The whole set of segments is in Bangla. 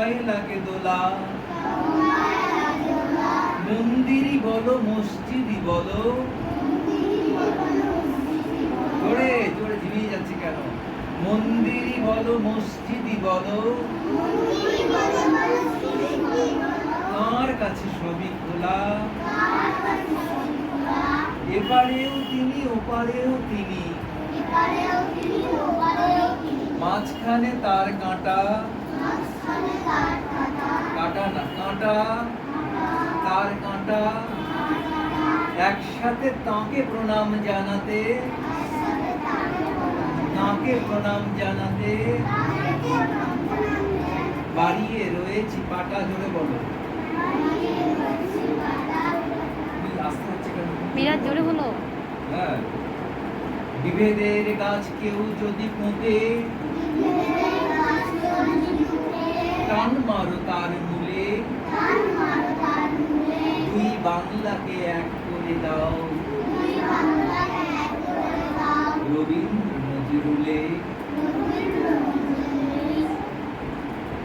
গঙ্গায় লাগে দোলা। মন্দিরই বলো মসজিদই বলো। জোরে জোরে ঝিমিয়ে যাচ্ছে কেন? মন্দিরই বলো মসজিদই বলো। তার কাছে সবই খোলা এপারেও তিনি ওপারেও তিনি। মাঝখানে তার কাঁটা। কাঁটা না কাঁটা তার কাঁটা। একসাথে তাকে প্রণাম জানাতে তাকে প্রণাম জানাতে। বাড়িয়ে রয়েছি পাটা ধরে বলো। বিরাট জোরে হলো হ্যাঁ। বিভেদের গাছ কেউ যদি পোঁতে টান মারো তার মূলে দুই বাংলাকে এক করে দাও। রবীন্দ্র নজরুলে।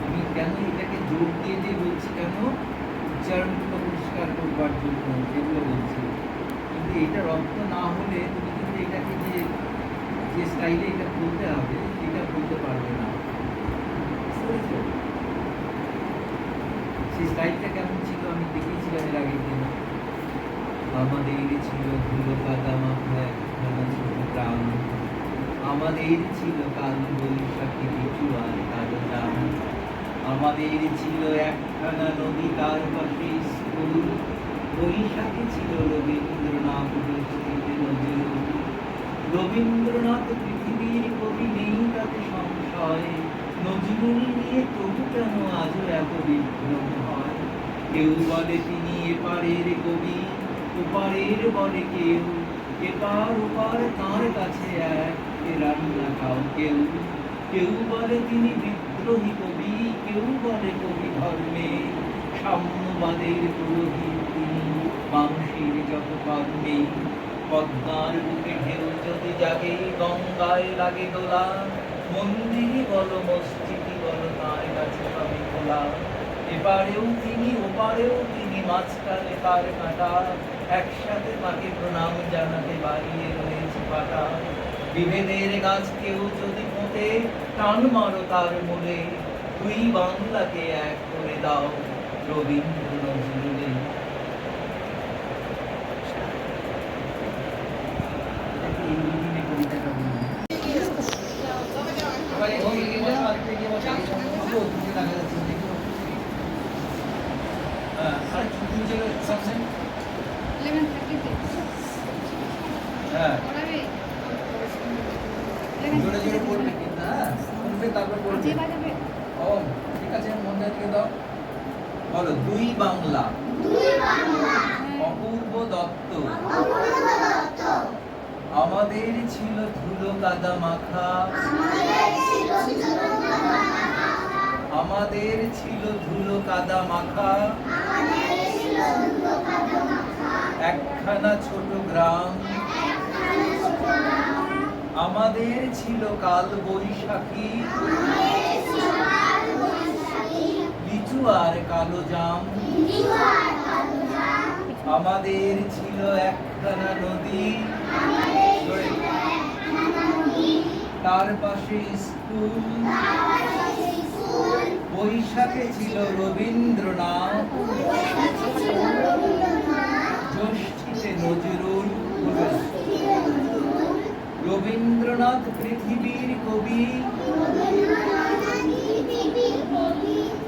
আমি কেন এটাকে জোর দিয়ে দিয়ে বলছি কেন? উচ্চারণগুলো পরিষ্কার করবার জন্য যেগুলো বলছি। কিন্তু এটার অর্থ না হলে তুমি কিন্তু এটাকে যে যে স্টাইলে এটা বলতে হবে এটা বলতে পারবে না। বুঝতে সেই কেমন ছিল? আমি দেখিয়েছিলাম এর আগের দিন। আমাদের ছিল ধুলো কাদা মাথা একখানা ছোট গ্রাম আমাদের ছিল কাল বৈশাখী কিছু আর কালো গ্রাম আমাদের ছিল একখানা নদী, তার পাশে স্কুল। বৈশাখী ছিল রবীন্দ্রনাথ নজরুল রবীন্দ্রনাথ পৃথিবীর কবি নেই তাতে সংশয়। নজরুল নিয়ে তবু কেন আজও এত বিভ্রম? কেউ বলে তিনি এপারের কবি, ওপারের বলে কেউ। এপার, ওপার তাঁর কাছে এক রান্না খাও কেউ। কেউ বলে তিনি বিদ্রোহী কবি, কেউ বলে কবি ধর্মে। সাম্যবাদের পুরোহিত তিনি মানুষের যত কর্মে পদ্মার বুকে ঢেউ যদি জাগে, গঙ্গায় লাগে দোলা। মন্দিরে বলো, মসজিদি বলো, তার কাছে সবই খোলা। এপারেও তিনি, ওপারেও তিনি মাঝখানে তার কাটা। একসাথে তাকে প্রণাম জানাতে বাড়িয়ে রয়েছে পাটা। বিভেদের গাছ কেউ যদি পোঁতে টান মারো তার মূলে। তুই বাংলাকে এক করে দাও। রবীন্দ্র নজরুলে তুমি হ্যাঁ, জোরে জোরে পড়বে কিন্তু, হ্যাঁ? শুনবে, তারপর পড়বে। ও, ঠিক আছে, মনে রেখে দাও। বলো, দুই বাংলা। অপূর্ব দত্ত। আমাদের ছিল ধুলো কাদা মাখা। আমাদের ছিল ধুলো কাদা মাখা। একখানা ছোট গ্রাম। আমাদের ছিল কাল বৈশাখী। লিচু আর কালো জাম। আমাদের ছিল একখানা নদী। তার পাশে স্কুল। বৈশাখে ছিল রবীন্দ্রনাথ জ্যৈষ্ঠীতে নজরুল রবীন্দ্রনাথ পৃথিবীর কবি।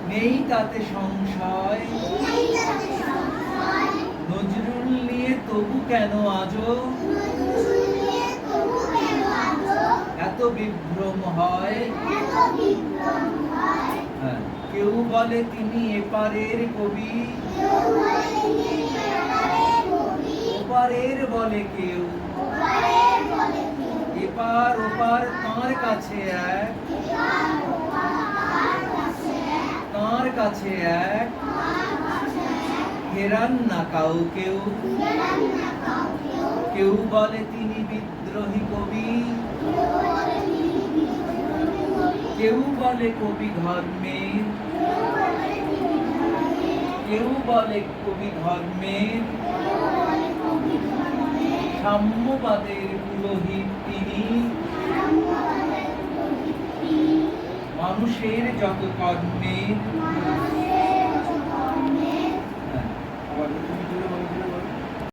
নেই তাতে সংশয়। নজরুল নিয়ে তবু কেন আজও? এত বিভ্রম হয়। হ্যাঁ, কেউ বলে তিনি এপারের কবি। ওপারের বলে কেউ। এপার ওপার তাঁর কাছে এক? কাছে এক? হেরান না কাউ কেউ। কেউ বলে তিনি বিদ্রোহী কবি। কেউ বলে কবি ধর্মের। কেউ বলে কবি ধর্মের। সাম্যবাদের মানুষের যত কর্মের